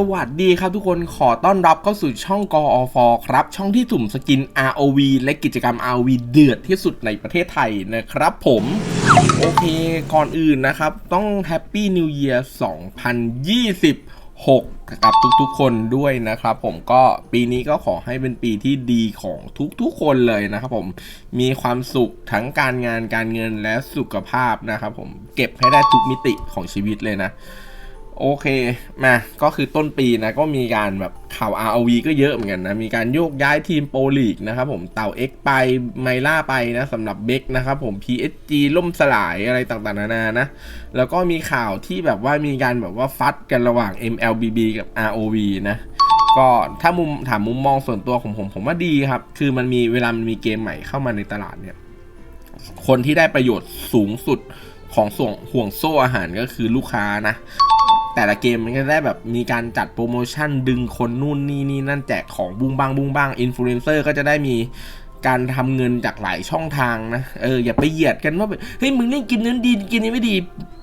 สวัสดีครับทุกคนขอต้อนรับเข้าสู่ช่องกอฟครับ ช่องที่สุ่มสกิน ROV และกิจกรรม ROV เดือดที่สุดในประเทศไทยนะครับผมโอเคก่อนอื่นนะครับ ต้องแฮปปี้นิวเ a ียร์2026 กับทุกๆคนด้วยนะครับผมก็ปีนี้ก็ขอให้เป็นปีที่ดีของทุกๆคนเลยนะครับผมมีความสุขทั้งการงานการเงินและสุขภาพนะครับผมเก็บให้ได้ทุกมิติของชีวิตเลยนะ โอเคมาก็คือต้นปีนะก็มีการแบบข่าว ROV ก็เยอะเหมือนกันนะ มีการโยกย้ายทีมโปรลีกนะครับผมเต่า X ไปไมล่าไปนะสำหรับเบกนะครับผม PSG ล่มสลายอะไรต่างๆ นานานะ แล้วก็มีข่าวที่แบบว่ามีการแบบว่าฟัดกันระหว่าง MLBB กับ ROV นะก็ถ้ามุมถามมุมมองส่วนตัวของผมผมว่าดีครับ คือมันมีเวลามันมีเกมใหม่เข้ามาในตลาดเนี่ย คนที่ได้ประโยชน์สูงสุดของส่วงห่วงโซ่อาหารก็คือลูกค้านะ แต่ละเกมมันก็ได้แบบมีการจัดโปรโมชั่นดึงคนนู่นนี่นี่นั่นแจกของบุ้งบ้างบุ้งบ้างอินฟลูเอนเซอร์ก็จะได้มีการทำเงินจากหลายช่องทางนะ เอออย่าไปเหยียดกันว่าเฮ้ยมึงเล่นเกมนั้นดีเกมนี้ไม่ดี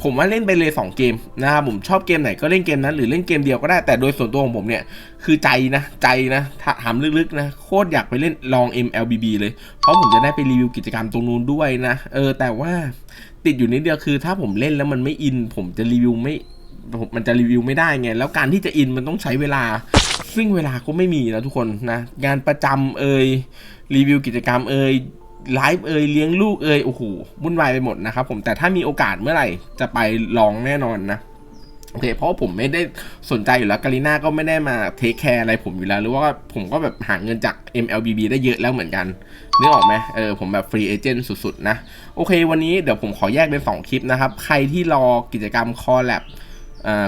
ผมว่าเล่นไปเลย 2 เกมนะครับผมชอบเกมไหนก็เล่นเกมนั้น หรือเล่นเกมเดียวก็ได้แต่โดยส่วนตัวของผมเนี่ยคือใจนะใจนะถามลึกๆนะโคตรอยากไปเล่นลอง MLBB เลย เพราะผมจะได้ไปรีวิวกิจกรรมตรงนู้นด้วยนะ เออแต่ว่าติดอยู่นิดเดียวคือถ้าผมเล่นแล้วมันไม่อิน ผมจะรีวิวไม่ มมันจะรีวิวไม่ได้ไง แล้วการที่จะอินมันต้องใช้เวลา ซึ่งเวลาก็ไม่มีนะทุกคนนะ งานประจำเอ่ยรีวิวกิจกรรมเอ่ยไลฟ์เอ่ยเลี้ยงลูกเอ่ยโอ้โหวุ่นวายไปหมดนะครับผมแต่ถ้ามีโอกาสเมื่อไหร่จะไปลองแน่นอนนะโอเคเพราะผมไม่ได้สนใจอยู่แล้วกาลิน่าก็ไม่ได้มาเทคแคร์อะไรผมอยู่แล้ว หรือว่าผมก็แบบหาเงินจาก MLBB ได้เยอะแล้วเหมือนกันนึกออกไหมเออผมแบบฟรีเอเจนต์สุด ๆ นะ โอเควันนี้เดี๋ยวผมขอแยกเป็น 2 คลิปนะครับ ใครที่รอกิจกรรมคอลแลบ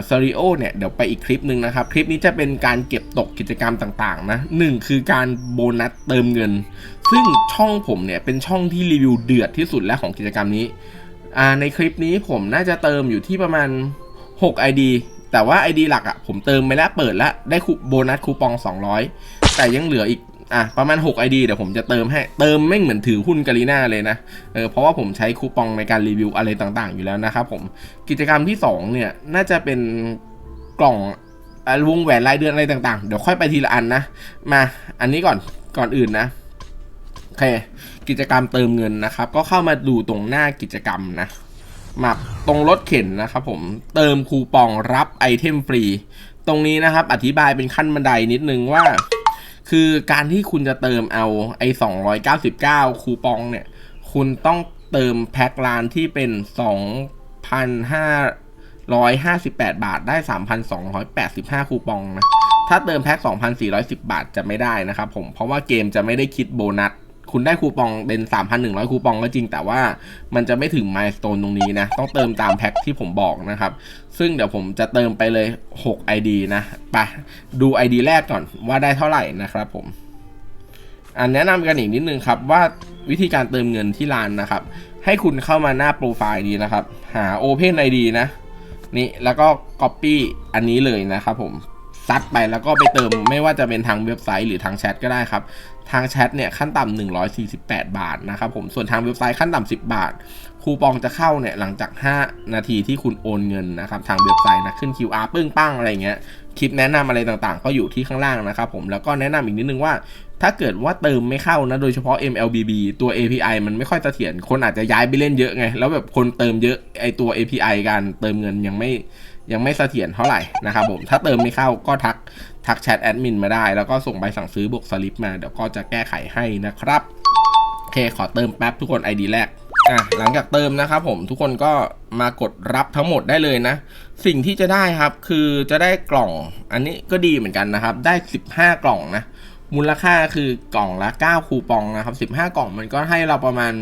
ซาริโอเนี่ยเดี๋ยวไปอีกคลิปหนึ่งนะครับ คลิปนี้จะเป็นการเก็บตกกิจกรรมต่างๆนะหนึ่งคือการโบนัสเติมเงิน ซึ่งช่องผมเนี่ยเป็นช่องที่รีวิวเดือดที่สุดแล้วของกิจกรรมนี้อ่าในคลิปนี้ผมน่าจะเติมอยู่ที่ประมาณ 6 ID แต่ว่า ID หลักอะ่ะผมเติมไปแล้วเปิดแล้วได้คูโบนัสคูปอง 200 แต่ยังเหลืออีก อะประมาณ 6 ID เดี๋ยวผมจะเติมให้เติมไม่เหมือนถือหุ้นกาลีน่าเลยนะเออเพราะว่าผมใช้คูปองในการรีวิวอะไรต่างๆ อยู่แล้วนะครับผมกิจกรรมที่ 2 เนี่ย น่าจะเป็นกล่องวงแหวนรายเดือนอะไรต่างๆ เดี๋ยวค่อยไปทีละอันนะ มาอันนี้ก่อนก่อนอื่นนะโอเคกิจกรรมเติมเงินนะครับ ก็เข้ามาดูตรงหน้ากิจกรรมนะมาตรงรถเข็นนะครับผมเติมคูปองรับไอเทมฟรี ตรงนี้นะครับอธิบายเป็นขั้นบันไดนิดนึงว่า คือการที่คุณจะเติมเอาไอ้299 คูปองเนี่ย คุณต้องเติมแพ็คลานที่เป็น 2,558 บาทได้ 3,285 คูปองนะ ถ้าเติมแพ็ค2,410 บาทจะไม่ได้นะครับผม เพราะว่าเกมจะไม่ได้คิดโบนัส คุณได้คูปองเป็น 3,100 คูปองก็จริง แต่ว่ามันจะไม่ถึงมายสเตนตรงนี้นะ ต้องเติมตามแพ็คที่ผมบอกนะครับ ซึ่งเดี๋ยวผมจะเติมไปเลย 6 ID นะไปดู ID แรกก่อนว่าได้เท่าไหร่นะครับผมอันแนะนำกันอีกนิดนึงครับว่าวิธีการเติมเงินที่ร้านนะครับ ให้คุณเข้ามาหน้าโปรไฟล์นี้นะครับ หา Open ID นะนี่แล้วก็ Copy อันนี้เลยนะครับผม ซัดไปแล้วก็ไปเติมไม่ว่าจะเป็นทางเว็บไซต์หรือทางแชทก็ได้ครับ ทางแชทเนี่ยขั้นต่ำ148 บาทนะครับผมส่วนทางเว็บไซต์ขั้นต่ำ10 บาท คูปองจะเข้าเนี่ยหลังจาก 5 นาทีที่คุณโอนเงินนะครับทางเว็บไซต์นะขึ้น QR ปึ้งปั้งอะไรเงี้ยคลิปแนะนำอะไรต่างๆ ก็อยู่ที่ข้างล่างนะครับผมแล้วก็แนะนำอีกนิดนึงว่า ถ้าเกิดว่าเติมไม่เข้านะโดยเฉพาะ MLBB ตัว API มันไม่ค่อยเสถียรคนอาจจะย้ายไปเล่นเยอะไง แล้วแบบคนเติมเยอะไอตัว API การเติมเงินยังไม่ ยังไม่เสถียรเท่าไหร่นะครับผมถ้าเติมไม่เข้าก็ทักทักแชทแอดมินมาได้ แล้วก็ส่งใบสั่งซื้อบวกสลิปมาเดี๋ยวก็จะแก้ไขให้นะครับโอเคขอเติมแป๊บทุกคน ID แรกอะหลังจากเติมนะครับผมทุกคนก็มากดรับทั้งหมดได้เลยนะ สิ่งที่จะได้ครับคือจะได้กล่องอันนี้ก็ดีเหมือนกันนะครับ ได้ 15 กล่องนะ มูลค่าคือกล่องละ 9 คูปองนะครับ 15 กล่องมันก็ให้เราประมาณ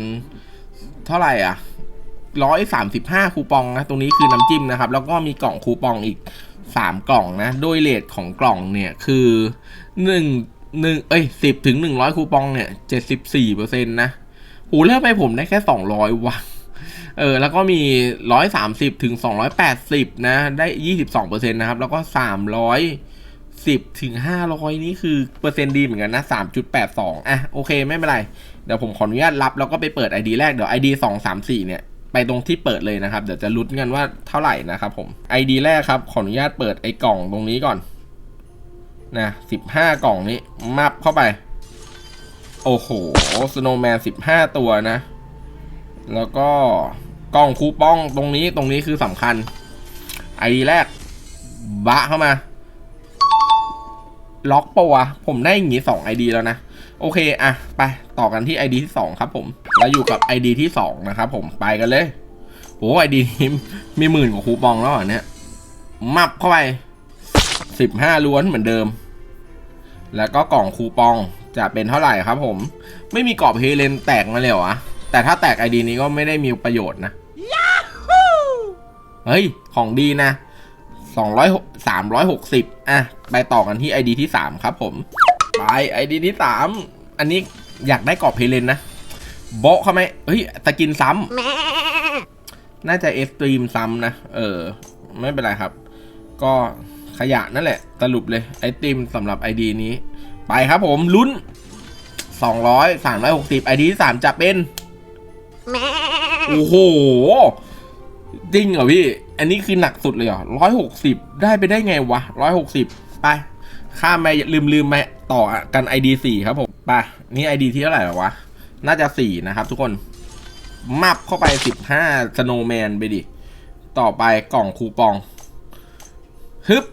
เท่าไหร่อะ 135 คูปองนะ ตรงนี้คือน้ำจิ้มนะครับ แล้วก็มีกล่องคูปองอีก 3 กล่องนะ โดยเลทของกล่องเนี่ยคือ1 1เอ้ย10ถึง100 คูปองเนี่ย 74เปอร์เซ็นต์นะโหแล้วไปผมได้แค่ 200ว่ะเออแล้วก็มี 130ถึง280 นะ ได้ 22%นะครับ แล้วก็ 310ถึง500 นี่คือเปอร์เซ็นต์ดีเหมือนกันนะ 3.82 อะ โอเค ไม่เป็นไร เดี๋ยวผมขออนุญาตรับ แล้วก็ไปเปิด ID แรก เดี๋ยว ID 2 3 4 เนี่ย ไปตรงที่เปิดเลยนะครับ เดี๋ยวจะลุ้นกันว่าเท่าไหร่นะครับผม ID แรกครับ ขออนุญาตเปิดไอ้กล่องตรงนี้ก่อนนะสิบห้ากล่องนี้มับเข้าไป โอ้โหสโนว์แมนสิบห้าตัวนะ แล้วก็กล่องคูปองตรงนี้ตรงนี้คือสำคัญไอดีแรก บะเข้ามา ล็อกปะวะ ผมได้อย่างงี้สองไอดีแล้วนะ โอเค อะ ไป ต่อกันที่ไอดีที่สองครับผมแล้วอยู่กับไอดีที่สองนะครับผมไปกันเลยโหไอดีนี้มีหมื่นกว่าคูปองแล้วเหรอเนี่ยมับเข้าไปสิบห้าล้วนเหมือนเดิม แล้วก็กล่องคูปองจะเป็นเท่าไหร่ครับผม ไม่มีกรอบเฮเลนแตกมาเลยเหรอวะแต่ถ้าแตกไอดีนี้ก็ไม่ได้มีประโยชน์นะเฮ้ย ของดีนะสองร้อยสามร้อยหกสิบอะ ไปต่อกันที่ไอดีที่สามครับผม ไปไอดีที่สามอันนี้ อยากได้กรอบเพเลนนะโบะเข้าไหมเฮ้ยตะกินซ้ำน่าจะเอสตรีมซ้ำนะ เออ ไม่เป็นไรครับ ก็ขยะนั่นแหละสรุปเลยไอติมสำหรับไอดีนี้ ไปครับผมลุ้น 200 360ไอดีที่สามจะเป็นโอ้โหจริงเหรอพี่ อันนี้คือหนักสุดเลยเหรอร้อยหกสิบได้ไปได้ไงวะร้อยหกสิบไป ข้ามไปลืมลืมไปต่อกันไอดีสี่ครับผม ไปนี่ไอดีที่เท่าไหร่หรอวะ น่าจะสี่นะครับทุกคน มับเข้าไปสิบห้าสโนว์แมนไปดิ ต่อไปกล่องคูปอง ฮึบ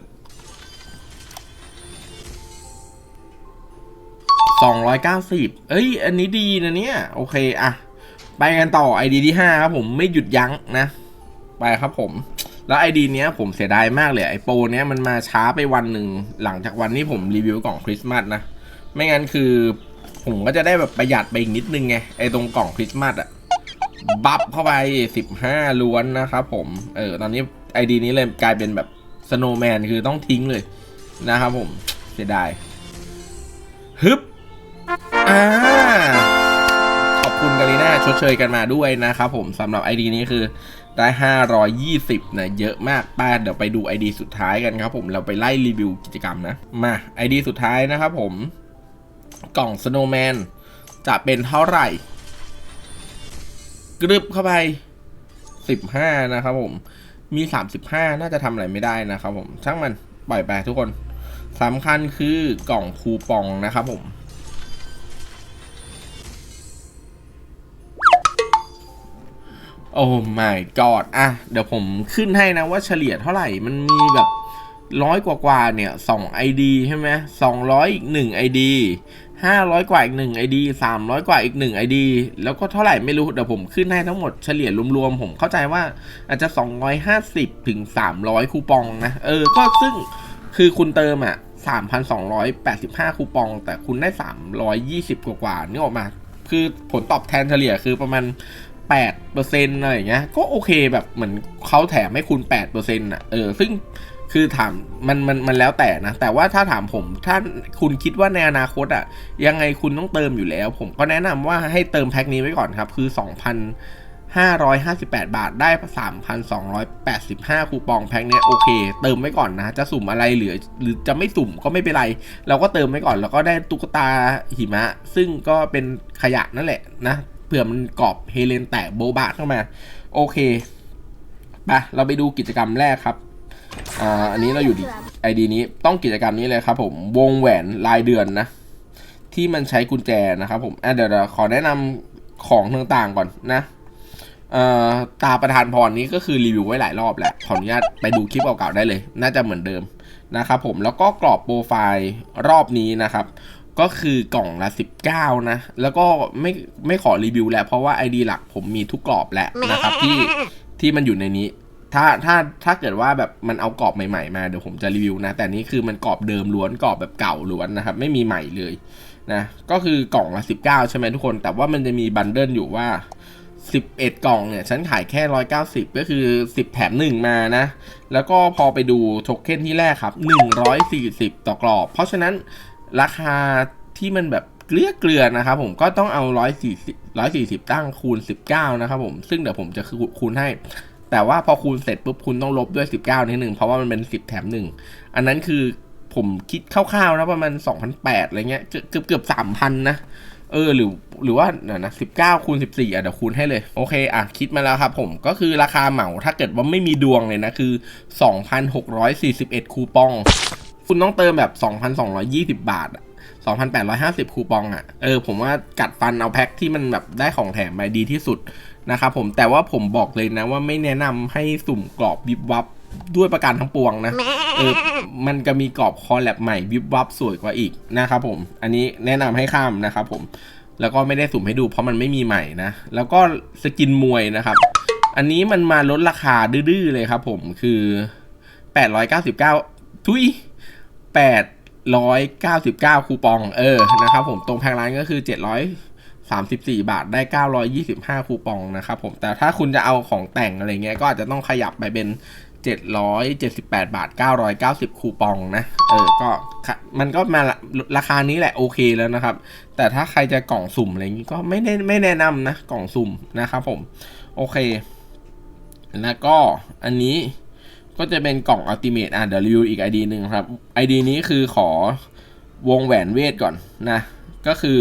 สองร้อยเก้าสิบเอ้ย อันนี้ดีนะเนี่ย โอเคอะไปกันต่อไอดีที่ห้าครับผมไม่หยุดยั้งนะ ไปครับผมแล้วไอดีเนี้ยผมเสียดายมากเลยไอโปรเนี้ยมันมาช้าไปวันหนึ่งหลังจากวันที่ผมรีวิวกล่องคริสต์มาสนะ ไม่งั้นคือผมก็จะได้แบบประหยัดไปอีกนิดนึงไง ไอตรงกล่องคริสต์มาสอะบัฟเข้าไปสิบห้าล้วนนะครับผม เออ ตอนนี้ไอดีนี้เลยกลายเป็นแบบสโนว์แมนคือต้องทิ้งเลยนะครับผม เสียดาย ฮึบ อ่า ขอบคุณกาลิน่าชดเชยกันมาด้วยนะครับผมสำหรับ ID นี้คือได้ 520นะเยอะมากป้าเดี๋ยวไปดู ID สุดท้ายกันครับผม เราไปไล่รีวิวกิจกรรมนะ มา ID สุดท้ายนะครับผม กล่องสโนว์แมนจะเป็นเท่าไหร่ กรึบเข้าไปสิบห้านะครับผม มีสามสิบห้าน่าจะทำอะไรไม่ได้นะครับผมช่างมันปล่อยไปทุกคนสำคัญคือกล่องคูปองนะครับผม โอ้ไม่จอดอะ เดี๋ยวผมขึ้นให้นะว่าเฉลี่ยเท่าไหร่มันมีแบบร้อยกว่ากว่าเนี่ยสองไอดีใช่ไหมสองร้อยอีกหนึ่งไอดี 500 กว่าอีก1 ID 300 กว่าอีก1 ID แล้วก็เท่าไหร่ไม่รู้ เดี๋ยวผมขึ้นให้ทั้งหมดเฉลี่ยรวมๆ ผมเข้าใจว่าอาจจะ 250 ถึง 300 คูปองนะ เออ ก็ซึ่งคือคุณเติมอะ 3,285 คูปอง แต่คุณได้ 320 กว่ากว่านี่ออกมา คือผลตอบแทนเฉลี่ยคือประมาณ8%อะไรอย่างเงี้ย ก็โอเคแบบเหมือนเขาแถมให้คุณ8%อะ เออ ซึ่ง คือถามมันมันมันแล้วแต่นะ แต่ว่าถ้าถามผมถ้าคุณคิดว่าในอนาคตอะ ยังไงคุณต้องเติมอยู่แล้ว ผมก็แนะนำว่าให้เติมแพ็คนี้ไว้ก่อนครับ คือ 2,558 บาทได้ 3,285 คูปองแพ็คเนี้ยโอเค เติมไว้ก่อนนะ จะสุ่มอะไรเหลือหรือจะไม่สุ่มก็ไม่เป็นไร เราก็เติมไว้ก่อน แล้วก็ได้ตุ๊กตาหิมะ ซึ่งก็เป็นขยะนั่นแหละนะเผื่อมันกรอบเฮเลนแตกโบบะเข้ามา โอเคไปเราไปดูกิจกรรมแรกครับ อ่าอันนี้เราอยู่ไอดีนี้ต้องกิจกรรมนี้เลยครับผมวงแหวนรายเดือนนะ ที่มันใช้กุญแจนะครับผมอะเดี๋ยวขอแนะนำของต่างๆก่อนนะตาประธานพรนี้ก็คือรีวิวไว้หลายรอบแหละขออนุญาตไปดูคลิปเก่าๆได้เลย น่าจะเหมือนเดิมนะครับผมแล้วก็กรอบโปรไฟล์รอบนี้นะครับ ก็คือกล่องละ 19 นะ แล้วก็ไม่ไม่ขอรีวิวแล้วเพราะว่า ID หลักผมมีทุกกรอบแหละนะครับที่ที่มันอยู่ในนี้ ถ้าถ้าถ้าเกิดว่าแบบมันเอากรอบใหม่ๆมาเดี๋ยวผมจะรีวิวนะ แต่นี่คือมันกรอบเดิมล้วนกรอบแบบเก่าล้วนนะครับ ไม่มีใหม่เลยนะก็คือกล่องละ 19 ใช่ไหมทุกคน แต่ว่ามันจะมีบันเดิลอยู่ว่า 11 กล่องเนี่ย ฉันขายแค่ 190 ก็คือ 10 แถม 1 มานะ แล้วก็พอไปดูโทเค็นที่แรกครับ 140 ต่อกรอบ เพราะฉะนั้นราคาที่มันแบบเกลือเกลือนะครับผมก็ต้องเอา 140 140 ตั้งคูณ 19 นะครับผม ซึ่งเดี๋ยวผมจะคูณให้ แต่ว่าพอคูณเสร็จปุ๊บคุณต้องลบด้วย 19 นิดนึงเพราะว่ามันเป็น 10 แถม1อันนั้นคือผมคิดคร่าวๆนะประมาณ2,800อะไรเงี้ยเกือบเกือบ3,000 นะเออหรือหรือว่านะนะสิบเก้าคูณสิบสี่อะเดี๋ยวคูณให้เลย โอเค อะ คิดมาแล้วครับผมก็คือราคาเหมาถ้าเกิดว่าไม่มีดวงเลยนะ คือสองพันหกร้อยสี่สิบเอ็ดคูปอง คุณต้องเติมแบบ2,220บาทสอะ2,850คูปองอะ เออ ผมว่ากัดฟันเอาแพ็คที่มันแบบได้ของแถมไปดีที่สุด นะครับผมแต่ว่าผมบอกเลยนะว่าไม่แนะนำให้สุ่มกรอบวิบวับด้วยประการทั้งปวงนะเออมันก็มีกรอบคอลแลบใหม่วิบวับสวยกว่าอีกนะครับผม อันนี้แนะนำให้ข้ามนะครับผมแล้วก็ไม่ได้สุ่มให้ดูเพราะมันไม่มีใหม่นะ แล้วก็สกินมวยนะครับ อันนี้มันมาลดราคาดื้อๆเลยครับผมคือ 899 ทุย899 คูปองเออนะครับผมตรงแพงร้านก็คือ 34 บาทได้ 925 คูปองนะครับผม แต่ถ้าคุณจะเอาของแต่งอะไรเงี้ย ก็อาจจะต้องขยับไปเป็น 778 บาท 990 คูปองนะ เออ ก็ มันก็มาราคานี้แหละโอเคแล้วนะครับ แต่ถ้าใครจะกล่องสุ่มอะไรอย่างงี้ก็ไม่ได้ไม่แนะนำนะ กล่องสุ่มนะครับผม โอเค แล้วก็อันนี้ก็จะเป็นกล่องอัลติเม e อะเดี๋ยวรีวิวอีก ID หนึ่งครับ ID นี้คือขอวงแหวนเวทก่อนนะ ก็คือ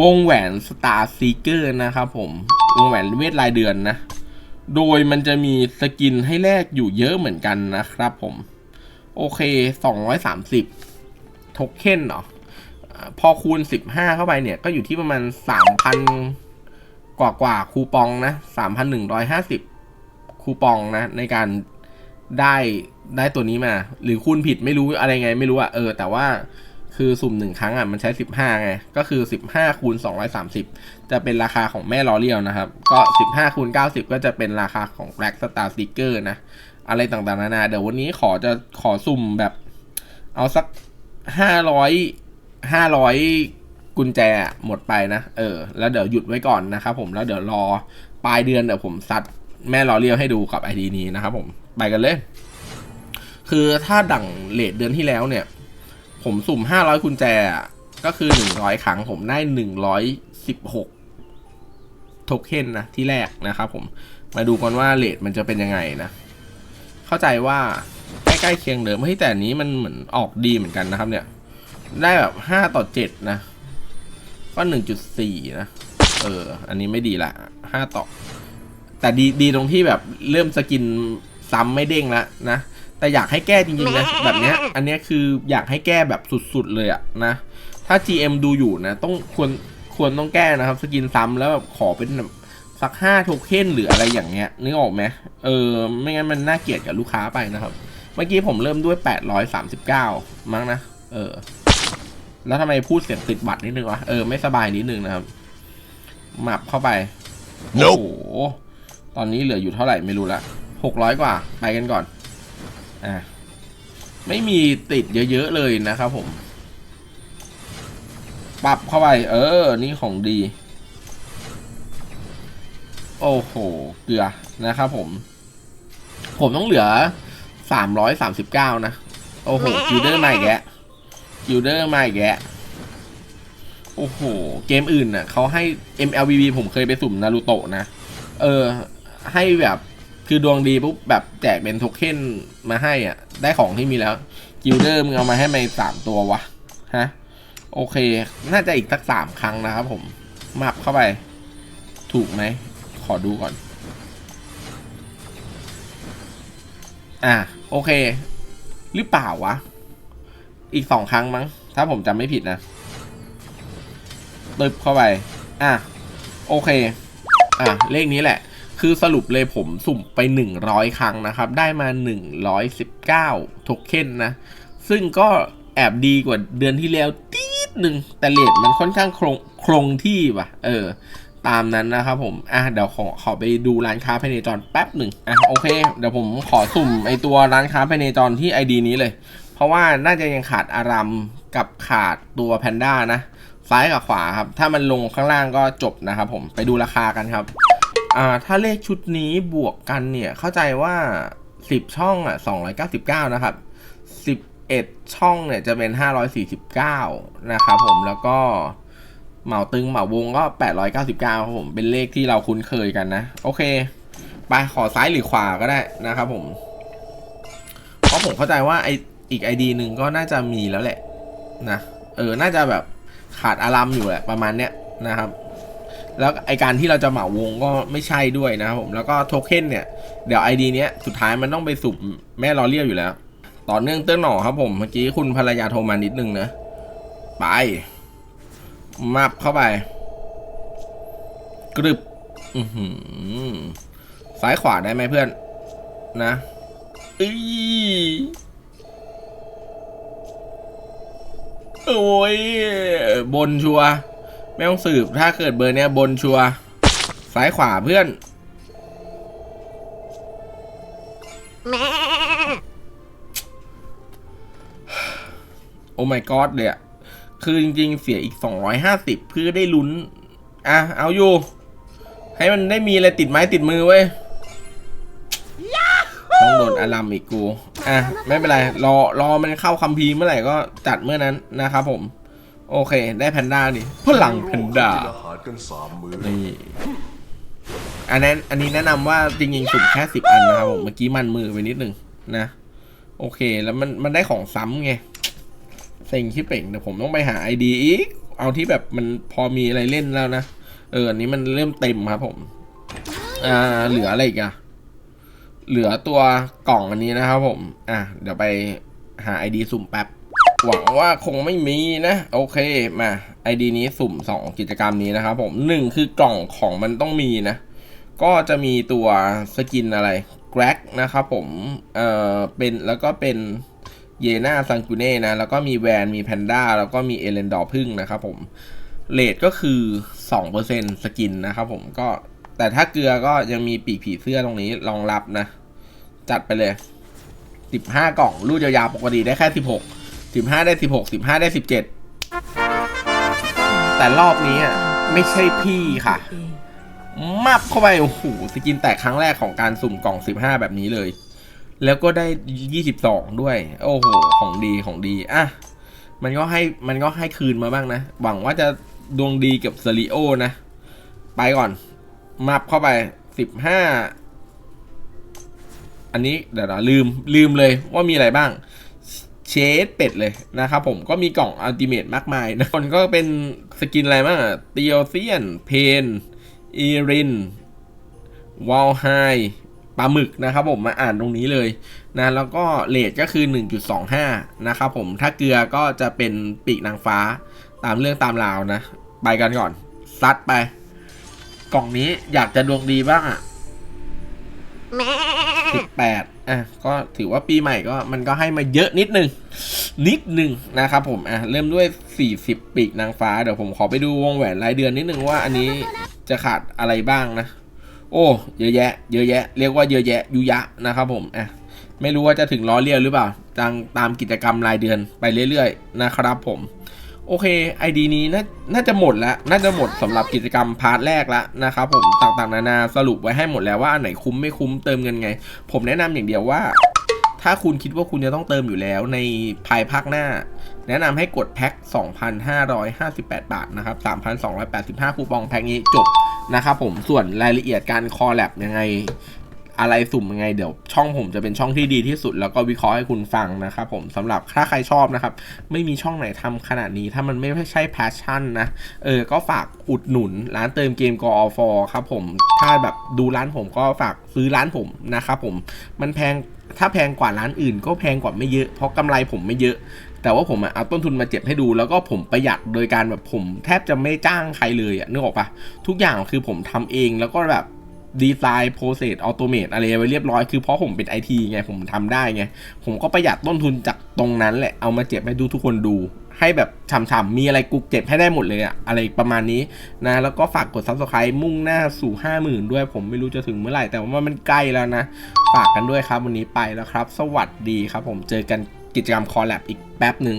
วงแหวน Star Seeker นะครับผม วงแหวนเวทรายเดือนนะ โดยมันจะมีสกินให้แลกอยู่เยอะเหมือนกันนะครับผม โอเค 230โทเค็นเนาะพอคูณ 15 เข้าไปเนี่ย ก็อยู่ที่ประมาณ 3,000 กว่ากว่าคูปองนะ 3,150 คูปองนะ ในการได้ได้ตัวนี้มา หรือคูณผิดไม่รู้อะไรไงไม่รู้อะเออ แต่ว่า คือสุ่มหนึ่งครั้งอะมันใช้ 15 ไง ก็คือ 15คูณ230 จะเป็นราคาของแม่ลอเรียลนะครับ ก็ 15คูณ90 ก็จะเป็นราคาของ Black Star Sticker นะ อะไรต่างๆ นานา เดี๋ยววันนี้ขอจะขอสุ่มแบบ เอาสัก 500 500 กุญแจหมดไปนะ เออ แล้วเดี๋ยวหยุดไว้ก่อนนะครับผม แล้วเดี๋ยวรอปลายเดือนเดี๋ยวผมซัดแม่ลอเรียลให้ดูกับไอดีนี้นะครับผม ไปกันเลย คือถ้าดั่งเลทเดือนที่แล้วเนี่ย ผมสุ่ม500กุญแจ ก็คือ100ครั้งผมได้116โทเค็นนะที่แรกนะครับผมมาดูกันว่าเลทมันจะเป็นยังไงนะ เข้าใจว่าใกล้ๆเคียงเดิมเฮ้ยแต่นี้มันเหมือนออกดีเหมือนกันนะครับ เนี่ย ได้แบบ5ต่อ7นะ ก็1.4นะ เออ อันนี้ไม่ดีละ5ต่อ แต่ดีดีตรงที่แบบเริ่มสกินซ้ำไม่เด้งล้วนะ แต่อยากให้แก้จริงๆนะแบบเนี้ยอันเนี้ยคืออยากให้แก้แบบสุดๆเลยอะนะ ถ้า GM ดูอยู่นะ ต้องควรควรต้องแก้นะครับสกินซ้ำแล้วแบบขอเป็นแบบสักห้าโทเค็นหรืออะไรอย่างเงี้ยนึกออกไหมเออ ไม่งั้นมันน่าเกลียดกับลูกค้าไปนะครับ เมื่อกี้ผมเริ่มด้วย 839 มั้งนะ เออ แล้วทำไมพูดเสียงติดบัตรนิดนึงวะ เออ ไม่สบายนิดนึงนะครับหมับเข้าไป โอ้โห ตอนนี้เหลืออยู่เท่าไหร่ไม่รู้ละหกร้อยกว่า ไปกันก่อน อะไม่มีติดเยอะๆเลยนะครับผม ปรับเข้าไป เออ นี่ของดี โอ้โห เกลือนะครับผม ผมต้องเหลือสามร้อยสามสิบเก้านะ โอ้โหกิลเดอร์มาอีกแกกิลเดอร์มาอีกแกโอ้โห เกมอื่นน่ะเขาให้ MLBB ผมเคยไปสุ่มนารูโตะนะ เออ ให้แบบ คือดวงดีปุ๊บแบบแจกเป็นโทเค็นมาให้อะ ได้ของที่มีแล้วกิลเดอร์มึงเอามาให้มาสามตัววะฮะ โอเค น่าจะอีกสักสามครั้งนะครับผมมับเข้าไป ถูกไหม ขอดูก่อน อะ โอเค หรือเปล่าวะ อีกสองครั้งมั้ง ถ้าผมจำไม่ผิดนะตึบเข้าไป อะ โอเค อะ เลขนี้แหละ คือสรุปเลยผมสุ่มไป 100 ครั้งนะครับ ได้มา 119โทเค็นนะ ซึ่งก็แอบดีกว่าเดือนที่แล้วตีดหนึ่งแต่เลทมันค่อนข้างคงคงที่ว่ะ เออ ตามนั้นนะครับผม อะเดี๋ยวขอขอไปดูร้านค้าภายในจรแป๊บหนึ่งอะโอเค เดี๋ยวผมขอสุ่มไอตัวร้านค้าภายในจรที่ ID นี้เลย เพราะว่าน่าจะยังขาดอารัมกับขาดตัวแพนด้านะ ซ้ายกับขวาครับ ถ้ามันลงข้างล่างก็จบนะครับผมไปดูราคากันครับ อ่าถ้าเลขชุดนี้บวกกันเนี่ย เข้าใจว่า 10 ช่องอะ299 นะครับ 11 ช่องเนี่ยจะเป็น 549 นะครับผมแล้วก็เหมาตึงเหมาวงก็ 899 ครับผมเป็นเลขที่เราคุ้นเคยกันนะ โอเค ไปขอซ้ายหรือขวาก็ได้นะครับผม เพราะผมเข้าใจว่าไออีก ID หนึ่งก็น่าจะมีแล้วแหละนะ เออ น่าจะแบบขาดอารัมอยู่แหละประมาณเนี้ยนะครับ แล้วไอการที่เราจะเหมาวงก็ไม่ใช่ด้วยนะครับผมแล้วก็โทเค็นเนี่ยเดี๋ยว ID เนี้ยสุดท้ายมันต้องไปสุ่มแม่ลอเรียลอยู่แล้ว ต่อเนื่องเตื้อหน่อครับผมเมื่อกี้คุณภรรยาโทรมานิดนึงนะ ไปมับเข้าไป กรึบอือหือซ้ายขวาได้ไหมเพื่อน นะอีโอ้ยบนชัวร์ ไม่ต้องสืบถ้าเกิดเบอร์เนี้ยบนชัวร์ซ้ายขวาเพื่อนโอ้ my god เลยอะคือจริง ๆ เสียอีก 250 เพื่อได้ลุ้น อะ เอาอยู่ ให้มันได้มีอะไรติดไม้ติดมือเว้ยต้องโดนอารัมอีกกู อะ ไม่เป็นไร รอรอมันเข้าคัมภีร์เมื่อไหร่ก็จัดเมื่อนั้นนะครับผม โอเค ได้แพนด้าดิพลังแพนด้านอาหารกันสามมื้อนี่อันนั้นอันนี้แนะนำว่าจริงๆสุ่มแค่สิบอันนะครับผมเมื่อกี้มันมือไปนิดนึงนะ โอเคแล้วมันมันได้ของซ้ำไงเซ็งที่เป่งเดี๋ยวผมต้องไปหาไอดีอีกเอาที่แบบมันพอมีอะไรเล่นแล้วนะ เอออันนี้มันเริ่มเต็มครับผม อ่าเหลืออะไรอีกอะเหลือตัวกล่องอันนี้นะครับผม อะ เดี๋ยวไปหาไอดีสุ่มแป๊บ หวังว่าคงไม่มีนะ โอเคมาไอดีนี้สุ่ม 2 กิจกรรมนี้นะครับผมหนึ่งคือกล่องของมันต้องมีนะ ก็จะมีตัวสกินอะไรแกร็กนะครับผมเอ่อเป็นแล้วก็เป็นเยนาซังกุเน่นะ แล้วก็มีแวนมีแพนด้าแล้วก็มีเอเลนดอร์พึ่งนะครับผมเลทก็คือ 2%สกินนะครับผมก็แต่ถ้าเกลือก็ยังมีปีกผีเสื้อตรงนี้รองรับนะ จัดไปเลย 15 กล่อง รูดยาวๆปกติได้แค่ 16 15ได้16 15ได้17แต่รอบนี้อะไม่ใช่พี่ค่ะมับเข้าไปโอ้โหสกินแตกครั้งแรกของการสุ่มกล่อง15แบบนี้เลย แล้วก็ได้22ด้วย โอ้โห ของดีของดีอะมันก็ให้มันก็ให้คืนมาบ้างนะ หวังว่าจะดวงดีกับซาริโอนะ ไปก่อน มับเข้าไป15อันนี้เดี๋ยวนะลืมลืมเลยว่ามีอะไรบ้าง เชดเป็ดเลยนะครับผมก็มีกล่องอัลติเม e มากมายนะคนก็เป็นสกินอะไรบ้างอะเตียวเซียน เพนอีรินวอลไฮปลาหมึกนะครับผมมาอ่านตรงนี้เลยนะแล้วก็เลทก็คือ 1.25 นะครับผมถ้าเกลือก็จะเป็นปีกนางฟ้าตามเรื่องตามราวนะ ไปกันก่อน ซัดไป กล่องนี้อยากจะดวงดีบ้างอะ สิบแปดอะก็ถือว่าปีใหม่ก็มันก็ให้มาเยอะนิดนึง นิดนึงนะครับผมอะเริ่มด้วย40ปีกนางฟ้าเดี๋ยวผมขอไปดูวงแหวนรายเดือนนิดนึงว่าอันนี้จะขาดอะไรบ้างนะ โอ้ เยอะแยะ เยอะแยะ เรียกว่าเยอะแยะยุยะนะครับผมอะไม่รู้ว่าจะถึงล้อเลียวหรือเปล่าตามตามกิจกรรมรายเดือนไปเรื่อยๆนะครับผม โอเค ID นี้น่าน่าจะหมดแล้ว น่าจะหมดสำหรับกิจกรรมพาร์ทแรกแล้วนะครับผมต่างๆ นานาสรุปไว้ให้หมดแล้วว่าอันไหนคุ้มไม่คุ้มเติมเงินไง ผมแนะนำอย่างเดียวว่า ถ้าคุณคิดว่าคุณจะต้องเติมอยู่แล้วในภายภาคหน้า แนะนำให้กดแพ็ค 2,558 บาทนะครับ 3,285 คูปองแพ็คนี้จบนะครับผมส่วนรายละเอียดการคอลแลบยังไง อะไรสุ่มยังไงเดี๋ยวช่องผมจะเป็นช่องที่ดีที่สุด แล้วก็วิเคราะห์ให้คุณฟังนะครับผมสำหรับถ้าใครชอบนะครับ ไม่มีช่องไหนทำขนาดนี้ถ้ามันไม่ใช่แพชชั่นนะเออก็ฝากอุดหนุนร้านเติมเกมกอฟครับผมถ้าแบบดูร้านผมก็ฝากซื้อร้านผมนะครับผมมันแพงถ้าแพงกว่าร้านอื่น ก็แพงกว่าไม่เยอะเพราะกำไรผมไม่เยอะแต่ว่าผมเอาต้นทุนมาเจ็บให้ดู แล้วก็ผมประหยัดโดยการแบบผม แทบจะไม่จ้างใครเลยอะนึกออกปะทุกอย่างคือผมทำเองแล้วก็แบบ ดีไซน์โปรเซสออโตเมตอะไรไว้เรียบร้อยคือเพราะผมเป็นไอทีไงผมทำได้ไง ผมก็ประหยัดต้นทุนจากตรงนั้นแหละเอามาเจ็บให้ดูทุกคนดู ให้แบบฉ่ำๆมีอะไรกุกเจ็บให้ได้หมดเลยอะอะไรประมาณนี้นะ แล้วก็ฝากกด subscribe มุ่งหน้าสู่ 50,000 ด้วย ผมไม่รู้จะถึงเมื่อไหร่ แต่ว่ามันใกล้แล้วนะ ฝากกันด้วยครับวันนี้ไปแล้วครับ สวัสดีครับ ผมเจอกันกิจกรรมคอลแลบอีกแป๊บหนึ่ง